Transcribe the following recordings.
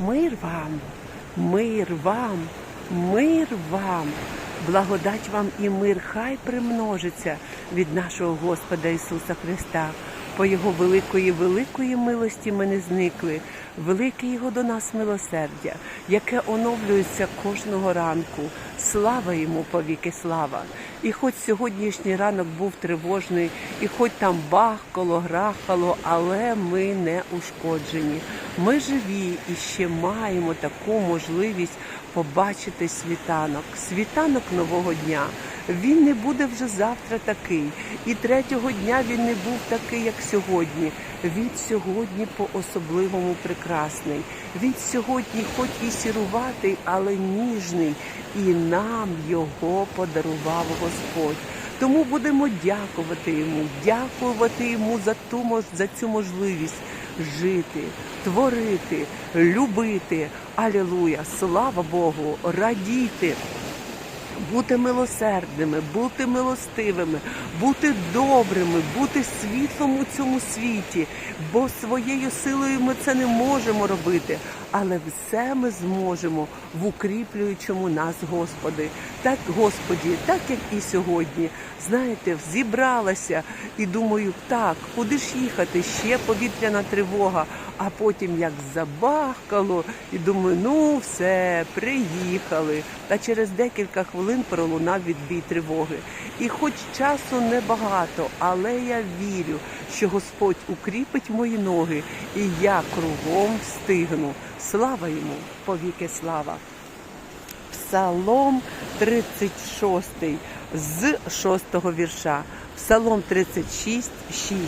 Мир вам, мир вам, мир вам, благодать вам і мир хай примножиться від нашого Господа Ісуса Христа. По Його великої, великої милості ми не зникли, велике Його до нас милосердя, яке оновлюється кожного ранку. Слава йому повіки слава! І хоч сьогоднішній ранок був тривожний, і хоч там бахкало, грахало, але ми не ушкоджені. Ми живі і ще маємо таку можливість побачити світанок, світанок нового дня. Він не буде вже завтра такий, і третього дня він не був такий, як сьогодні. Він сьогодні по-особливому прекрасний. Він сьогодні, хоч і сіруватий, але ніжний, і нам його подарував Господь. Тому будемо дякувати йому, дякувати йому за ту за цю можливість жити, творити, любити. Алілуя! Слава Богу! Радіти! Бути милосердними, бути милостивими, бути добрими, бути світлом у цьому світі, бо своєю силою ми це не можемо робити, але все ми зможемо в укріплюючому нас Господи. Так, Господі, так як і сьогодні. Знаєте, зібралася і думаю, так, куди ж їхати? Ще повітряна тривога. А потім як забахкало, і думаю, ну все, приїхали. Та через декілька хвилин пролунав відбій тривоги. І хоч часу небагато, але я вірю, що Господь укріпить мої ноги, і я кругом встигну. Слава йому, повіки слава. Псалом 36 з 6 вірша. Псалом 36, 6.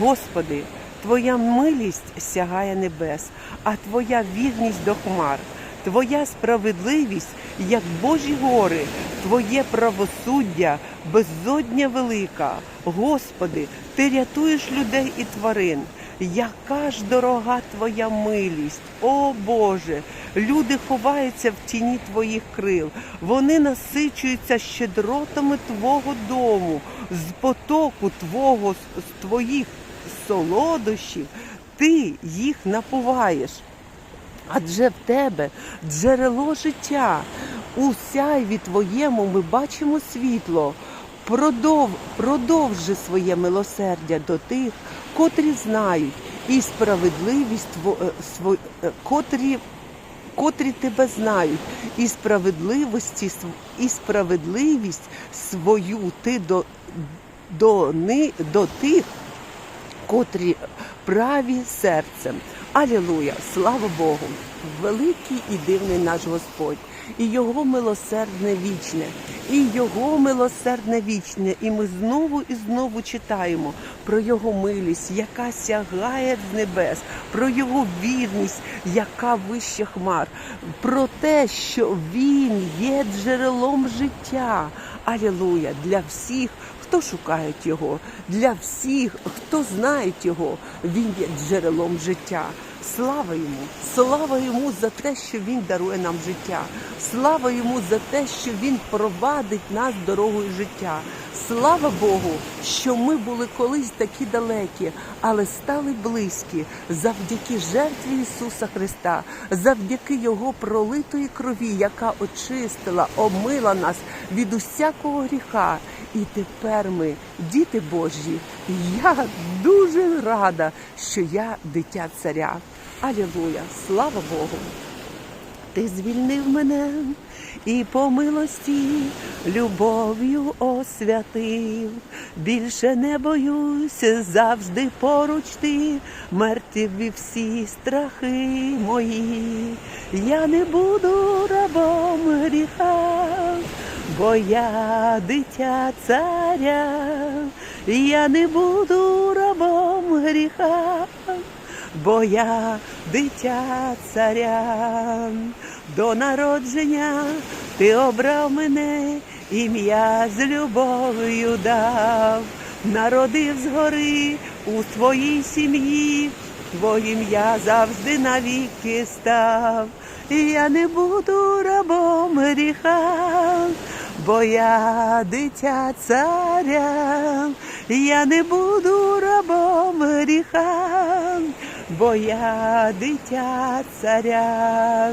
Господи, Твоя милість сягає небес, а Твоя вірність до хмар. Твоя справедливість, як Божі гори, Твоє правосуддя безодня велика. Господи, Ти рятуєш людей і тварин. Яка ж дорога Твоя милість, о Боже! Люди ховаються в тіні Твоїх крил, вони насичуються щедротами Твого дому, з потоку Твого, з Твоїх солодощів, Ти їх напуваєш. Адже в тебе джерело життя. У сяйві твоєму ми бачимо світло. Продов, продовжи своє милосердя до тих, котрі знають, і справедливість е, сво- е, котрі, котрі тебе знають, і справедливості і справедливість свою ти до, до, ни- до тих, котрі праві серцем. Алілуя! Слава Богу! Великий і дивний наш Господь, і Його милосердне вічне, і Його милосердне вічне. І ми знову і знову читаємо про Його милість, яка сягає з небес, про Його вірність, яка вище хмар, про те, що Він є джерелом життя. Алілуя! Для всіх, хто шукають його, для всіх, хто знає його, він є джерелом життя. Слава йому, слава йому за те, що він дарує нам життя. Слава йому за те, що він провадить нас дорогою життя. Слава Богу, що ми були колись такі далекі, але стали близькі завдяки жертві Ісуса Христа, завдяки Його пролитої крові, яка очистила, омила нас від усякого гріха. І тепер ми, діти Божі, я дуже рада, що я дитя царя. Алілуя! Слава Богу! Ти звільнив мене і по милості любов'ю освятив. Більше не боюся, завжди поруч ти, мертві всі страхи мої. Я не буду рабом гріха, бо я дитя царя, я не буду рабом гріха бо я дитя царя. До народження ти обрав мене, ім'я з любов'ю дав, народив згори у твоїй сім'ї, твоїм я завжди навіки став. Я не буду рабом гріха, бо я дитя царя, я не буду рабом гріха, бо я дитя царя.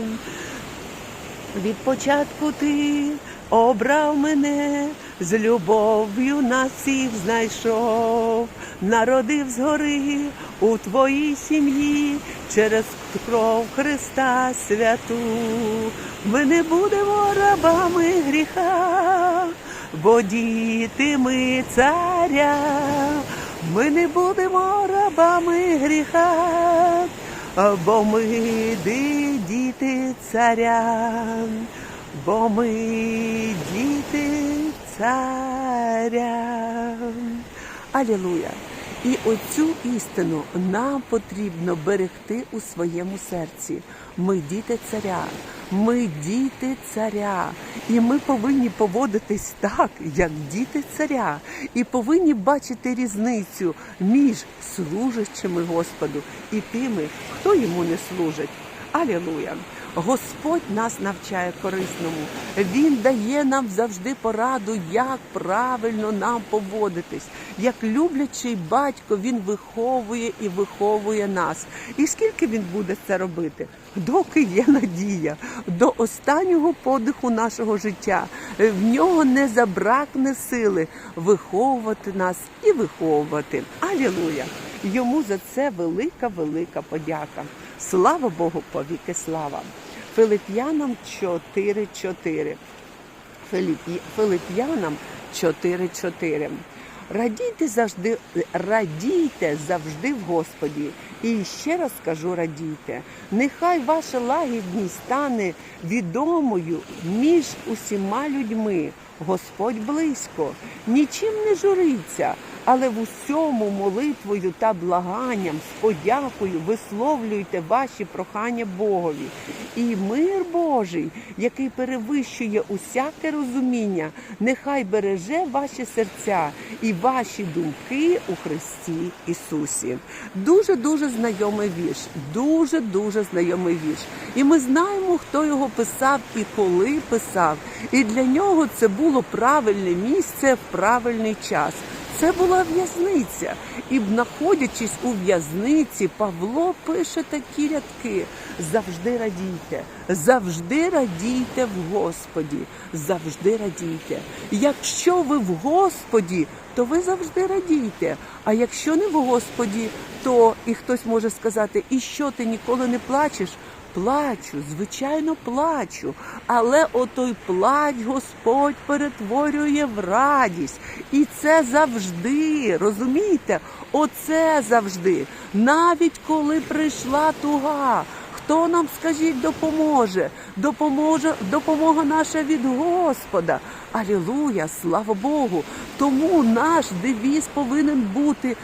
Від початку ти обрав мене, з любов'ю нас всіх знайшов, народив згори у твоїй сім'ї через кров Христа святу. Ми не будемо рабами гріха, бо діти ми царя, ми не будемо рабами гріха бо ми діти царя, бо ми діти царя. Алілуя! І оцю істину нам потрібно берегти у своєму серці. Ми діти царя, ми діти царя, і ми повинні поводитись так, як діти царя, і повинні бачити різницю між служащими Господу і тими, хто йому не служить. Алілуя! Господь нас навчає корисному. Він дає нам завжди пораду, як правильно нам поводитись. Як люблячий батько, він виховує і виховує нас. І скільки він буде це робити? Доки є надія, до останнього подиху нашого життя. В нього не забракне сили виховувати нас і виховувати. Алілуя! Йому за це велика, велика подяка. Слава Богу, повіки слава. Филип'янам 4.4. Филип'я- Филип'янам 4.4. Радійте завжди, радійте завжди в Господі. І ще раз кажу, радійте. Нехай ваша лагідність стане відомою між усіма людьми. Господь близько, нічим не журиться, але в усьому молитвою та благанням з подякою висловлюйте ваші прохання Богові. І мир Божий, який перевищує усяке розуміння, нехай береже ваші серця і ваші думки у Христі Ісусі. Дуже дуже знайомий вірш, дуже дуже знайомий вірш. І ми знаємо, хто його писав і коли писав. І для нього це було правильне місце в правильний час. Це була в'язниця, і знаходячись у в'язниці, Павло пише такі рядки: завжди радійте, завжди радійте в Господі, завжди радійте. Якщо ви в Господі, то ви завжди радійте. А якщо не в Господі, то і хтось може сказати, і що ти ніколи не плачеш? Плачу, звичайно, плачу, але отой плач Господь перетворює в радість. І це завжди, розумієте? Оце завжди. Навіть коли прийшла туга, хто нам, скажіть, допоможе? Допоможе допомога наша від Господа. Алілуя, слава Богу. Тому наш девіз повинен бути.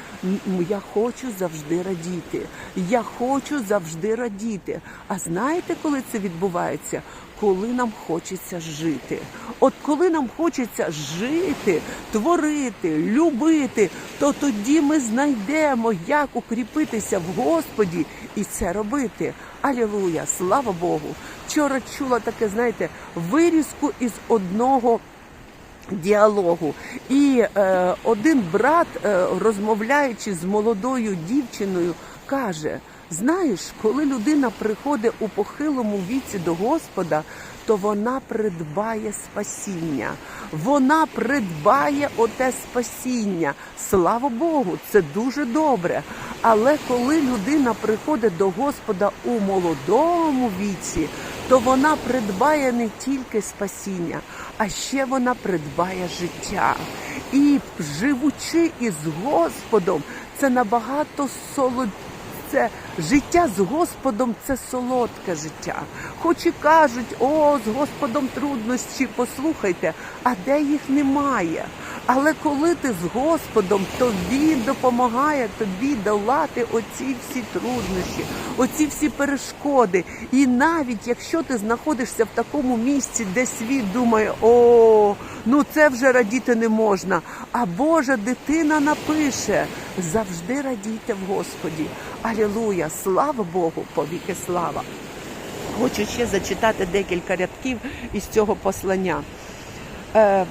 Я хочу завжди радіти. Я хочу завжди радіти. А знаєте, коли це відбувається? Коли нам хочеться жити. От коли нам хочеться жити, творити, любити, то тоді ми знайдемо, як укріпитися в Господі і це робити. Алілуя! Слава Богу! Вчора чула таке, знаєте, вирізку із одного діалогу. І е, один брат, е, розмовляючи з молодою дівчиною, каже: знаєш, коли людина приходить у похилому віці до Господа, то вона придбає спасіння. Вона придбає оте спасіння. Слава Богу, це дуже добре. Але коли людина приходить до Господа у молодому віці, то вона придбає не тільки спасіння, а ще вона придбає життя. І живучи із Господом, це набагато солодше. Це життя з Господом це солодке життя. Хоч і кажуть, о, з Господом труднощі, послухайте, а де їх немає. Але коли ти з Господом, то Він допомагає тобі долати оці всі труднощі, оці всі перешкоди. І навіть якщо ти знаходишся в такому місці, де світ думає, о, ну це вже радіти не можна. А Божа дитина напише: завжди радійте в Господі. Алілуя! Слава Богу, повіки слава! Хочу ще зачитати декілька рядків із цього послання. Е,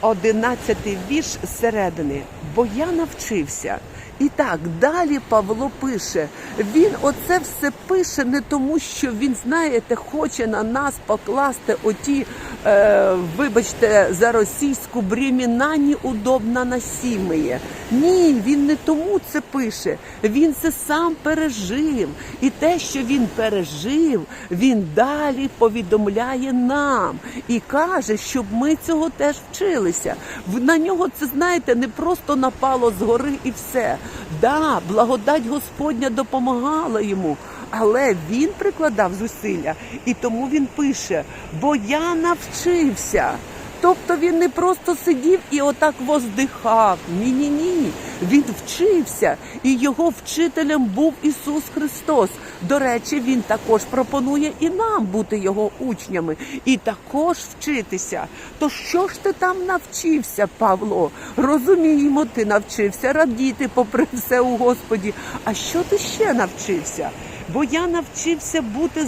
Одинадцятий вірш зсередини. Бо я навчився І так, далі Павло пише. Він оце все пише не тому, що він, знаєте, хоче на нас покласти оті, е, вибачте, за російську бріміна неудобно носімиє. Ні, він не тому це пише. Він це сам пережив. І те, що він пережив, він далі повідомляє нам і каже, щоб ми цього теж вчилися. На нього це знаєте, не просто напало згори і все. Да, благодать Господня допомагала йому, але він прикладав зусилля, і тому він пише: бо я навчився. Тобто він не просто сидів і отак воздихав. Ні, ні, ні. Він вчився, і його вчителем був Ісус Христос. До речі, він також пропонує і нам бути його учнями, і також вчитися. То що ж ти там навчився, Павло? Розуміємо, ти навчився радіти, попри все у Господі. А що ти ще навчився? Бо я навчився бути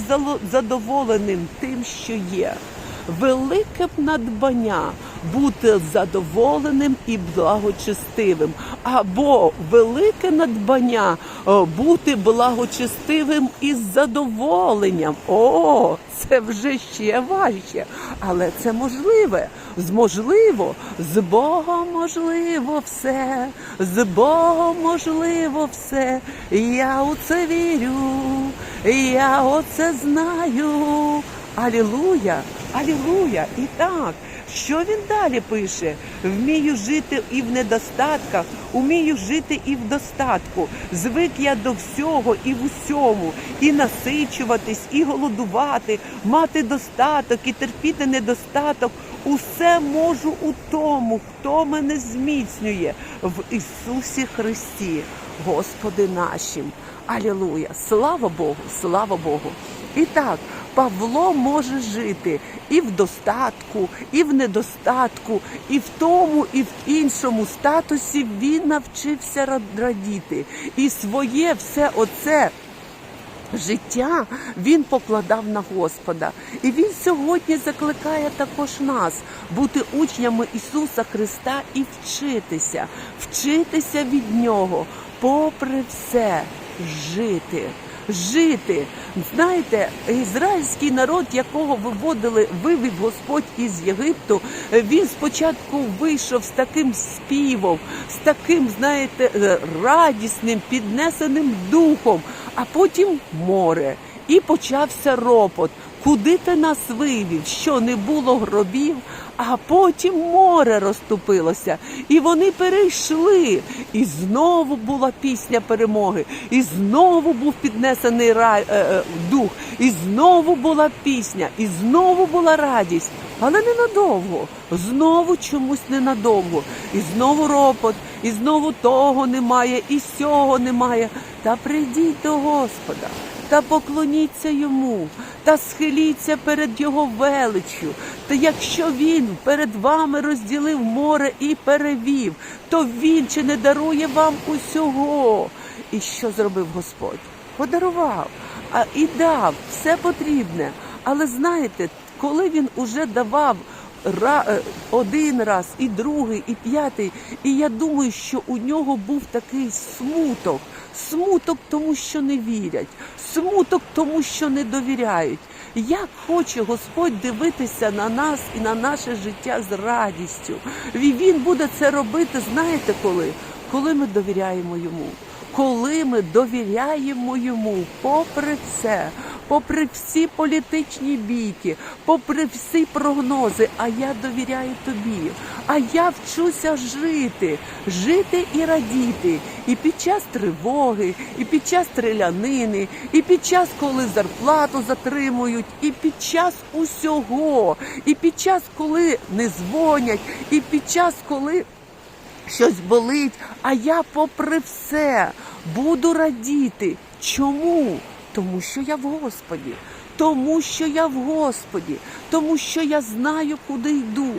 задоволеним тим, що є велике б надбання бути задоволеним і благочестивим, або велике надбання е, бути благочестивим із задоволенням. О, це вже ще важче, але це можливе. Можливо, з Богом можливо все, з Богом можливо все. Я у це вірю, я оце знаю. Алілуя, алілуя. І так, що він далі пише? Вмію жити і в недостатках, умію жити і в достатку. Звик я до всього і в усьому, і насичуватись, і голодувати, мати достаток, і терпіти недостаток. Усе можу у тому, хто мене зміцнює в Ісусі Христі, Господи нашим. Алілуя! Слава Богу, слава Богу! І так, Павло може жити і в достатку, і в недостатку, і в тому, і в іншому статусі він навчився радіти. І своє все оце життя він покладав на Господа. І він сьогодні закликає також нас бути учнями Ісуса Христа і вчитися, вчитися від Нього, попри все жити. Жити, знаєте, ізраїльський народ, якого виводили, вивів Господь із Єгипту. Він спочатку вийшов з таким співом, з таким, знаєте, е, радісним, піднесеним духом, а потім море. І почався ропот. Куди ти нас вивів? Що не було гробів? А потім море розступилося, і вони перейшли. І знову була пісня перемоги, і знову був піднесений рай, е, е, дух, і знову була пісня, і знову була радість. Але ненадовго, знову чомусь ненадовго. І знову ропот, і знову того немає, і сього немає. Та прийдіть до Господа та поклоніться йому, та схиліться перед його величчю. Та якщо він перед вами розділив море і перевів, то він чи не дарує вам усього? І що зробив Господь? Подарував, а і дав все потрібне. Але знаєте, коли він уже давав ра- е, один раз, і другий, і п'ятий. І я думаю, що у нього був такий смуток. Смуток тому, що не вірять, смуток тому, що не довіряють. Як хоче Господь дивитися на нас і на наше життя з радістю. І Він буде це робити, знаєте коли? Коли ми довіряємо йому. Коли ми довіряємо йому, попри це, попри всі політичні бійки, попри всі прогнози, а я довіряю тобі. А я вчуся жити, жити і радіти. І під час тривоги, і під час стрілянини, і під час, коли зарплату затримують, і під час усього, і під час, коли не дзвонять, і під час, коли щось болить, а я, попри все, буду радіти. Чому? Тому що я в Господі, тому що я в Господі, тому що я знаю, куди йду.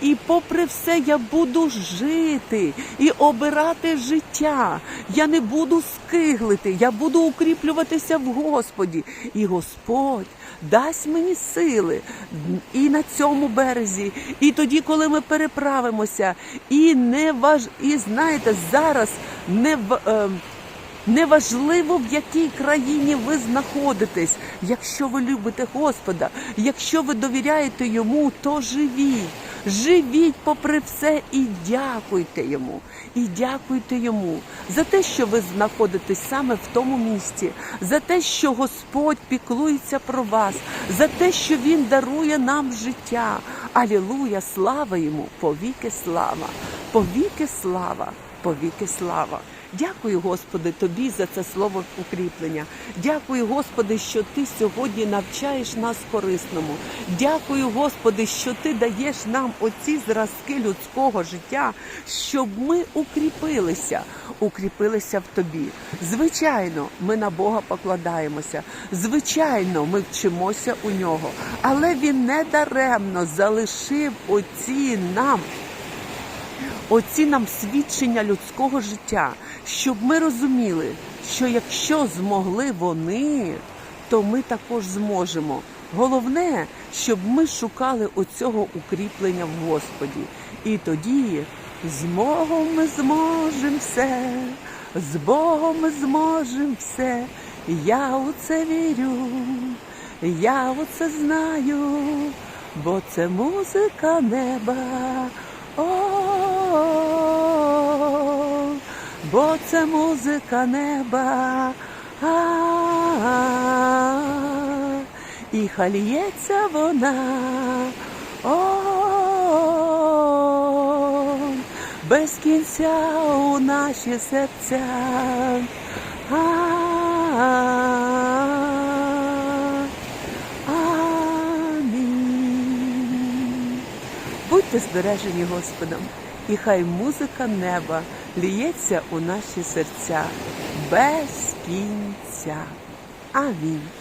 І попри все я буду жити і обирати життя. Я не буду скиглити, я буду укріплюватися в Господі. І Господь дасть мені сили і на цьому березі, і тоді, коли ми переправимося, і не важ... і знаєте, зараз не в. Неважливо, в якій країні ви знаходитесь, якщо ви любите Господа, якщо ви довіряєте йому, то живіть. Живіть попри все і дякуйте йому. І дякуйте йому за те, що ви знаходитесь саме в тому місці, за те, що Господь піклується про вас, за те, що Він дарує нам життя. Алілуя! Слава йому! Повіки слава! Повіки слава! Повіки слава! Дякую, Господи, Тобі за це слово укріплення. Дякую, Господи, що Ти сьогодні навчаєш нас корисному. Дякую, Господи, що Ти даєш нам оці зразки людського життя, щоб ми укріпилися, укріпилися в Тобі. Звичайно, ми на Бога покладаємося. Звичайно, ми вчимося у нього, але Він не даремно залишив оці нам оці нам свідчення людського життя, щоб ми розуміли, що якщо змогли вони, то ми також зможемо. Головне, щоб ми шукали оцього укріплення в Господі. І тоді з Богом ми зможемо все, з Богом ми зможемо все. Я у це вірю, я у це знаю, бо це музика неба. О, бо це музика неба, а і хальється вона, о, без кінця у наші серця. Амінь. Будьте збережені Господом, і хай музика неба ліється у наші серця без кінця. Амінь.